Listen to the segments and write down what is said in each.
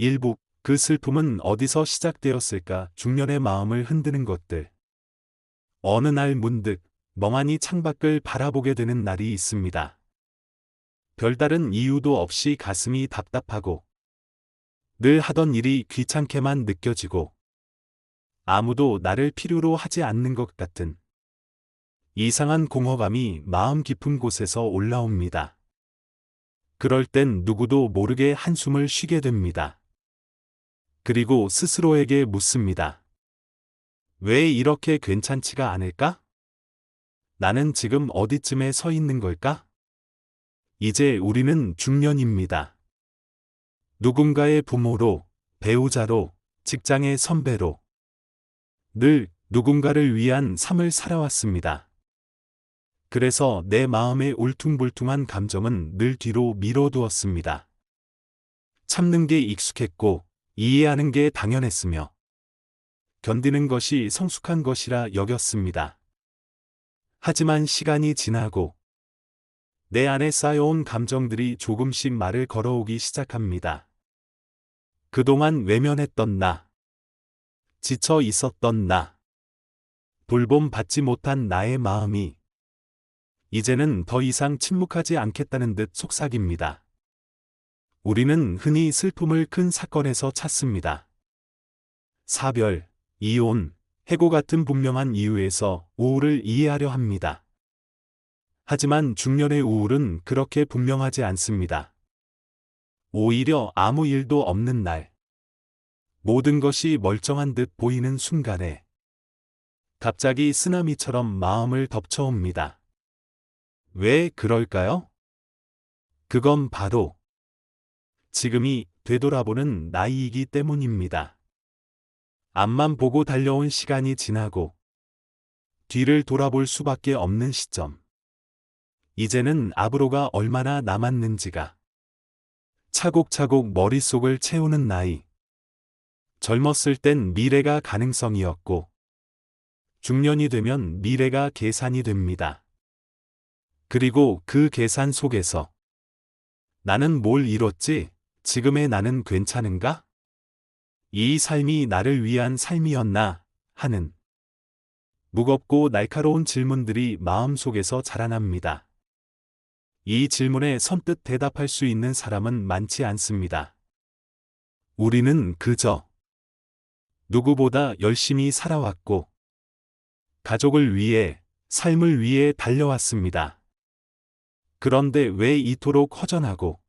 일부 그 슬픔은 어디서 시작되었을까 중년의 마음을 흔드는 것들. 어느 날 문득 멍하니 창밖을 바라보게 되는 날이 있습니다. 별다른 이유도 없이 가슴이 답답하고 늘 하던 일이 귀찮게만 느껴지고 아무도 나를 필요로 하지 않는 것 같은 이상한 공허감이 마음 깊은 곳에서 올라옵니다. 그럴 땐 누구도 모르게 한숨을 쉬게 됩니다. 그리고 스스로에게 묻습니다. 왜 이렇게 괜찮지가 않을까? 나는 지금 어디쯤에 서 있는 걸까? 이제 우리는 중년입니다. 누군가의 부모로, 배우자로, 직장의 선배로, 늘 누군가를 위한 삶을 살아왔습니다. 그래서 내 마음의 울퉁불퉁한 감정은 늘 뒤로 미뤄두었습니다. 참는 게 익숙했고, 이해하는 게 당연했으며, 견디는 것이 성숙한 것이라 여겼습니다. 하지만 시간이 지나고, 내 안에 쌓여온 감정들이 조금씩 말을 걸어오기 시작합니다. 그동안 외면했던 나, 지쳐 있었던 나, 돌봄 받지 못한 나의 마음이 이제는 더 이상 침묵하지 않겠다는 듯 속삭입니다. 우리는 흔히 슬픔을 큰 사건에서 찾습니다. 사별, 이혼, 해고 같은 분명한 이유에서 우울을 이해하려 합니다. 하지만 중년의 우울은 그렇게 분명하지 않습니다. 오히려 아무 일도 없는 날, 모든 것이 멀쩡한 듯 보이는 순간에 갑자기 쓰나미처럼 마음을 덮쳐옵니다. 왜 그럴까요? 그건 바로 지금이 되돌아보는 나이이기 때문입니다. 앞만 보고 달려온 시간이 지나고 뒤를 돌아볼 수밖에 없는 시점. 이제는 앞으로가 얼마나 남았는지가 차곡차곡 머릿속을 채우는 나이. 젊었을 땐 미래가 가능성이었고, 중년이 되면 미래가 계산이 됩니다. 그리고 그 계산 속에서 나는 뭘 이뤘지? 지금의 나는 괜찮은가? 이 삶이 나를 위한 삶이었나? 하는 무겁고 날카로운 질문들이 마음속에서 자라납니다. 이 질문에 선뜻 대답할 수 있는 사람은 많지 않습니다. 우리는 그저 누구보다 열심히 살아왔고, 가족을 위해, 삶을 위해 달려왔습니다. 그런데 왜 이토록 허전하고,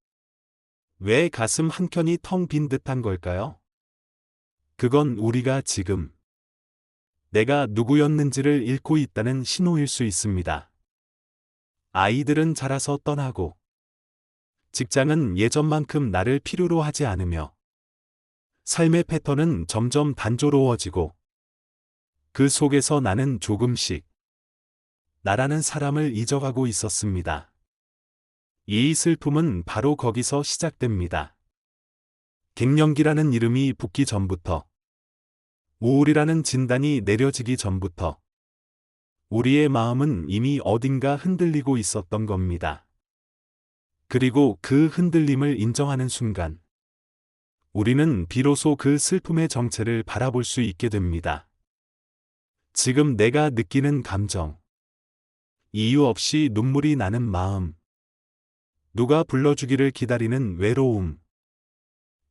왜 가슴 한켠이 텅 빈 듯한 걸까요? 그건 우리가 지금 내가 누구였는지를 잃고 있다는 신호일 수 있습니다. 아이들은 자라서 떠나고 직장은 예전만큼 나를 필요로 하지 않으며 삶의 패턴은 점점 단조로워지고 그 속에서 나는 조금씩 나라는 사람을 잊어가고 있었습니다. 이 슬픔은 바로 거기서 시작됩니다. 갱년기라는 이름이 붙기 전부터 우울이라는 진단이 내려지기 전부터 우리의 마음은 이미 어딘가 흔들리고 있었던 겁니다. 그리고 그 흔들림을 인정하는 순간, 우리는 비로소 그 슬픔의 정체를 바라볼 수 있게 됩니다. 지금 내가 느끼는 감정, 이유 없이 눈물이 나는 마음, 누가 불러주기를 기다리는 외로움,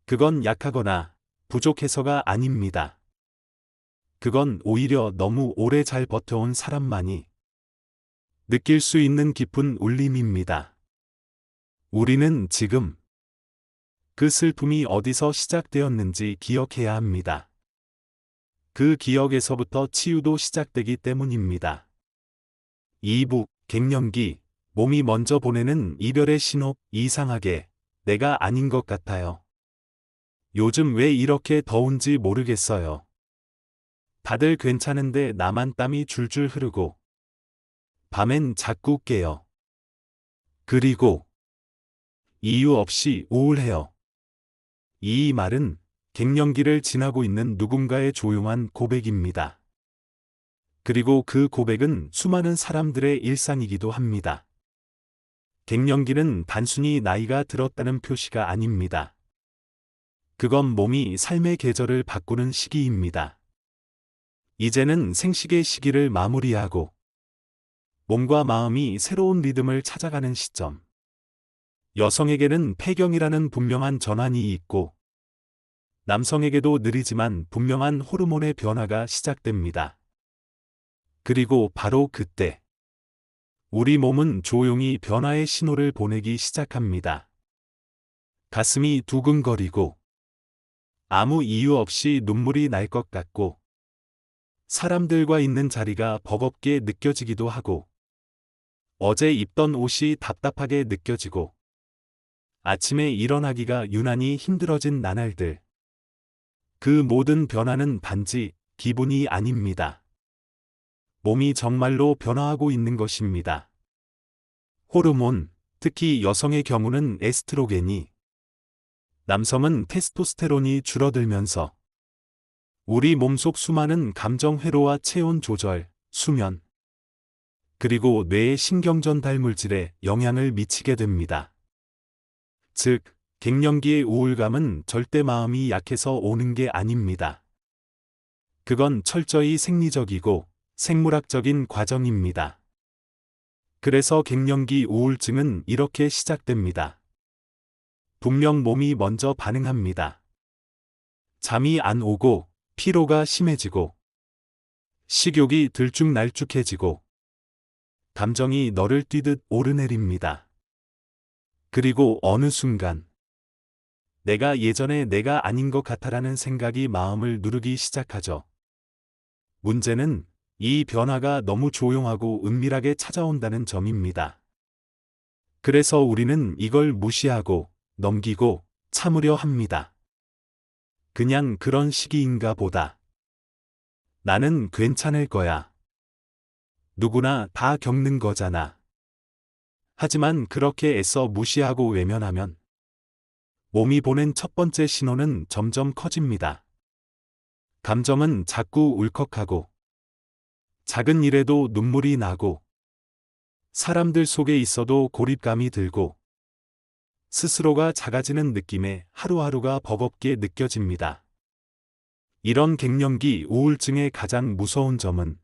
그건 약하거나 부족해서가 아닙니다. 그건 오히려 너무 오래 잘 버텨온 사람만이 느낄 수 있는 깊은 울림입니다. 우리는 지금 그 슬픔이 어디서 시작되었는지 기억해야 합니다. 그 기억에서부터 치유도 시작되기 때문입니다. 2부 갱년기 몸이 먼저 보내는 이별의 신호 이상하게 내가 아닌 것 같아요. 요즘 왜 이렇게 더운지 모르겠어요. 다들 괜찮은데 나만 땀이 줄줄 흐르고 밤엔 자꾸 깨요. 그리고 이유 없이 우울해요. 이 말은 갱년기를 지나고 있는 누군가의 조용한 고백입니다. 그리고 그 고백은 수많은 사람들의 일상이기도 합니다. 갱년기는 단순히 나이가 들었다는 표시가 아닙니다. 그건 몸이 삶의 계절을 바꾸는 시기입니다. 이제는 생식의 시기를 마무리하고 몸과 마음이 새로운 리듬을 찾아가는 시점. 여성에게는 폐경이라는 분명한 전환이 있고 남성에게도 느리지만 분명한 호르몬의 변화가 시작됩니다. 그리고 바로 그때 우리 몸은 조용히 변화의 신호를 보내기 시작합니다. 가슴이 두근거리고 아무 이유 없이 눈물이 날 것 같고 사람들과 있는 자리가 버겁게 느껴지기도 하고 어제 입던 옷이 답답하게 느껴지고 아침에 일어나기가 유난히 힘들어진 나날들. 그 모든 변화는 단지 기분이 아닙니다. 몸이 정말로 변화하고 있는 것입니다. 호르몬, 특히 여성의 경우는 에스트로겐이, 남성은 테스토스테론이 줄어들면서 우리 몸속 수많은 감정 회로와 체온 조절, 수면, 그리고 뇌의 신경 전달 물질에 영향을 미치게 됩니다. 즉, 갱년기의 우울감은 절대 마음이 약해서 오는 게 아닙니다. 그건 철저히 생리적이고 생물학적인 과정입니다. 그래서 갱년기 우울증은 이렇게 시작됩니다. 분명 몸이 먼저 반응합니다. 잠이 안 오고 피로가 심해지고 식욕이 들쭉날쭉해지고 감정이 너를 뛰듯 오르내립니다. 그리고 어느 순간 내가 예전에 내가 아닌 것 같아라는 생각이 마음을 누르기 시작하죠. 문제는 이 변화가 너무 조용하고 은밀하게 찾아온다는 점입니다. 그래서 우리는 이걸 무시하고 넘기고 참으려 합니다. 그냥 그런 시기인가 보다. 나는 괜찮을 거야. 누구나 다 겪는 거잖아. 하지만 그렇게 애써 무시하고 외면하면 몸이 보낸 첫 번째 신호는 점점 커집니다. 감정은 자꾸 울컥하고 작은 일에도 눈물이 나고 사람들 속에 있어도 고립감이 들고 스스로가 작아지는 느낌에 하루하루가 버겁게 느껴집니다. 이런 갱년기 우울증의 가장 무서운 점은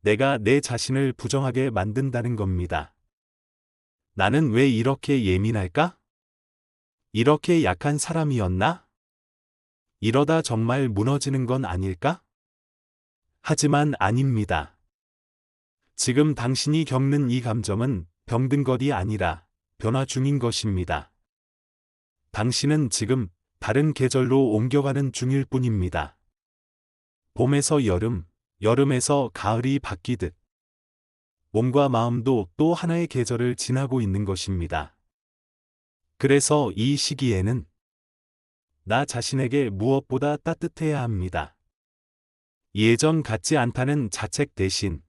내가 내 자신을 부정하게 만든다는 겁니다. 나는 왜 이렇게 예민할까? 이렇게 약한 사람이었나? 이러다 정말 무너지는 건 아닐까? 하지만 아닙니다. 지금 당신이 겪는 이 감정은 병든 것이 아니라 변화 중인 것입니다. 당신은 지금 다른 계절로 옮겨가는 중일 뿐입니다. 봄에서 여름, 여름에서 가을이 바뀌듯 몸과 마음도 또 하나의 계절을 지나고 있는 것입니다. 그래서 이 시기에는 나 자신에게 무엇보다 따뜻해야 합니다. 예전 같지 않다는 자책 대신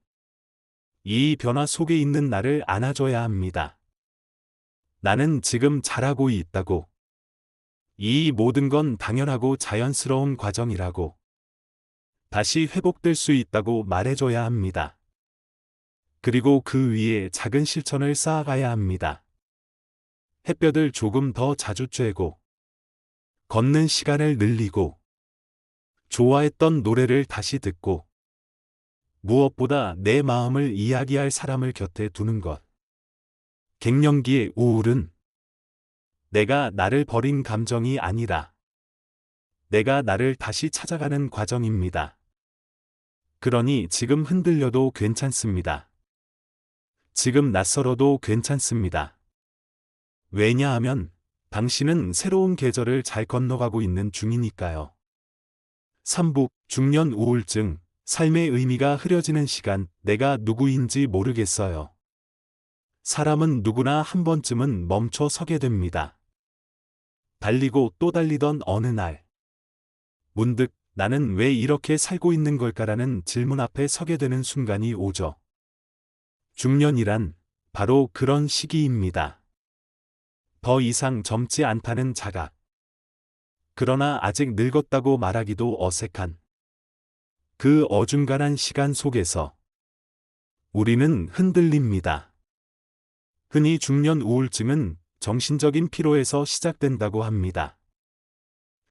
이 변화 속에 있는 나를 안아줘야 합니다. 나는 지금 잘하고 있다고. 이 모든 건 당연하고 자연스러운 과정이라고. 다시 회복될 수 있다고 말해줘야 합니다. 그리고 그 위에 작은 실천을 쌓아가야 합니다. 햇볕을 조금 더 자주 쬐고, 걷는 시간을 늘리고, 좋아했던 노래를 다시 듣고 무엇보다 내 마음을 이야기할 사람을 곁에 두는 것. 갱년기의 우울은 내가 나를 버린 감정이 아니라 내가 나를 다시 찾아가는 과정입니다. 그러니 지금 흔들려도 괜찮습니다. 지금 낯설어도 괜찮습니다. 왜냐하면 당신은 새로운 계절을 잘 건너가고 있는 중이니까요. 3부 중년 우울증 삶의 의미가 흐려지는 시간 내가 누구인지 모르겠어요. 사람은 누구나 한 번쯤은 멈춰 서게 됩니다. 달리고 또 달리던 어느 날 문득 나는 왜 이렇게 살고 있는 걸까라는 질문 앞에 서게 되는 순간이 오죠. 중년이란 바로 그런 시기입니다. 더 이상 젊지 않다는 자각. 그러나 아직 늙었다고 말하기도 어색한 그 어중간한 시간 속에서 우리는 흔들립니다. 흔히 중년 우울증은 정신적인 피로에서 시작된다고 합니다.